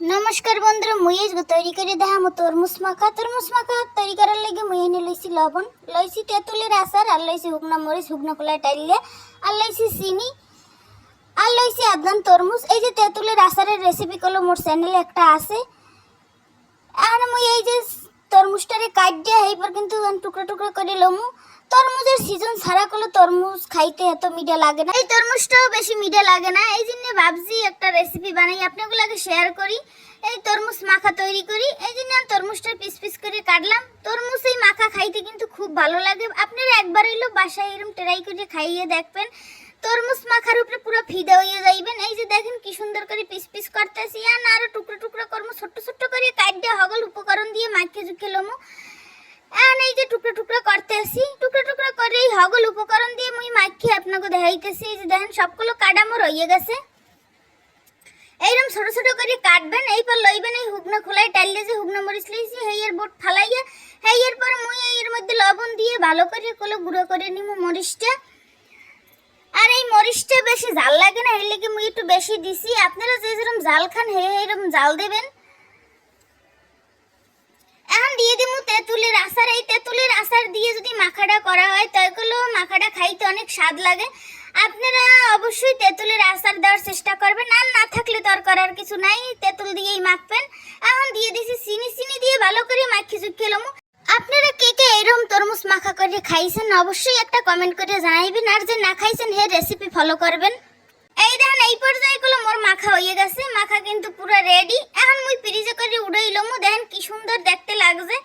নমস্কার বন্ধুরা, মুই আজকে তৈরি করে দেখামো তরমুজ মাখা। তরমুজ মাখা তৈরি করার লাগে মুই এনে লইছি লবণ। লইছি তেঁতুলের আচার, আর লইছি শুকনা মরিচ, শুকনো কলাই টাইলে, আর লইছি চিনি, আর লইছি আদান তরমুজ। এই যে তেঁতুলের আচারের রেসিপি কলো মোর চ্যানেলে একটা আছে। আর মুই এই যে তরমুজটারে কাট দিয়ে এইবার কিন্তু টুকরা টুকরা করে লমু। তরমুজের সিজন সারা করলে তরমুজ খাইতে এত মিঠা লাগে না। এই তরমুজটাও বেশি মিঠা লাগে না। এই জন্য ভাবছি একটা রেসিপি বানাই। আপনাগুলোকে শেয়ার করি। এই তরমুজ মাখা তৈরি করি। এই জন্য তরমুজটা পিস পিস করে কাটলাম। তরমুজ এই মাখা খাইতে কিন্তু খুব ভালো লাগে। আপনারা একবার হইলেও বাসায় এরকম ট্রাই করে খাইয়ে দেখবেন। তরমুজ মাখার উপরে পুরো ফিদা হয়ে যাইবেন। এই যে দেখেন কি সুন্দর করে পিস পিস করতেছি আর না আরও টুকরো টুকরো করব ছোট্ট ছোট্ট কাট হগল উপকরণ দিয়ে মাখিয়ে জুখে লমু। এখন এই যে টুকরো টুকরো করতেছি, টুকরো টুকরো করে এই হগল উপকরণ দিয়ে মুই মাখিয়ে আপনাকে দেখাইতেছি। এই যে দেখেন, সবগুলো কাটা মোর হয়ে গেছে। এইরকম ছোট ছোট করে কাটবেন এইপর লইবেন এই হুগনা খোলাই টাইলে যে হুগনা মরিচ লইছি, হেইয়ের বোট ফালাইয়া, হেইয়ের পর মুই এর মধ্যে লবণ দিয়ে ভালো করে কলো গুঁড়ো করে নিমু মরিচটা। আর এই মরিচটা বেশি জাল লাগে না, এর লেগে মুই একটু বেশি দিছি। আপনারা যে যেরকম জাল খান, হে এরকম জাল দেবেন এখন দিয়ে দিমু তেঁতুলের আচার এই তেঁতুলের আচার দিয়ে যদি মাখাটা করা হয় তাইগুলো মাখাটা খাইতে অনেক স্বাদ লাগে। আপনারা অবশ্যই তেঁতুলের আচার দেওয়ার চেষ্টা করবেন। আর না থাকলে দরকার আর কিছু নাই। তেঁতুল দিয়েই মাখবেন। এখন দিয়ে দিছি চিনি। চিনি দিয়ে ভালো করে মাখি চুকিয়ে লমু আপনারা কে কে এরকম তরমুজ মাখা করে খাইছেন, অবশ্যই একটা কমেন্ট করে জানাইবেন। আর যে না খাইছেন, হে রেসিপি ফলো করবেন। এই দেখেন, এই পর্যায়ে গুলো মোর মাখা হয়ে গেছে। মাখা কিন্তু পুরো রেডি এখন মুই ফ্রিজে করে উড়াইলাম দেখেন কি সুন্দর দেখতে লাগছে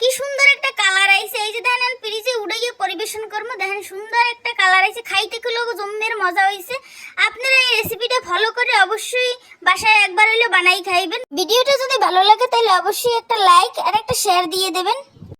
কি সুন্দর একটা কালার আইছে এই যে দেখেন আমি ফ্রিজে উড়াইয়ে পরিবেশন করব দেখেন সুন্দর একটা কালার আছে খাইতে গুলো জম্মের মজা হয়েছে আপনারা এই রেসিপিটা ফলো করে অবশ্যই বাসায় একবার হইলে বানাই খাইবেন। ভিডিওটা যদি ভালো লাগে তাহলে অবশ্যই একটা লাইক আর একটা শেয়ার দিয়ে দেবেন।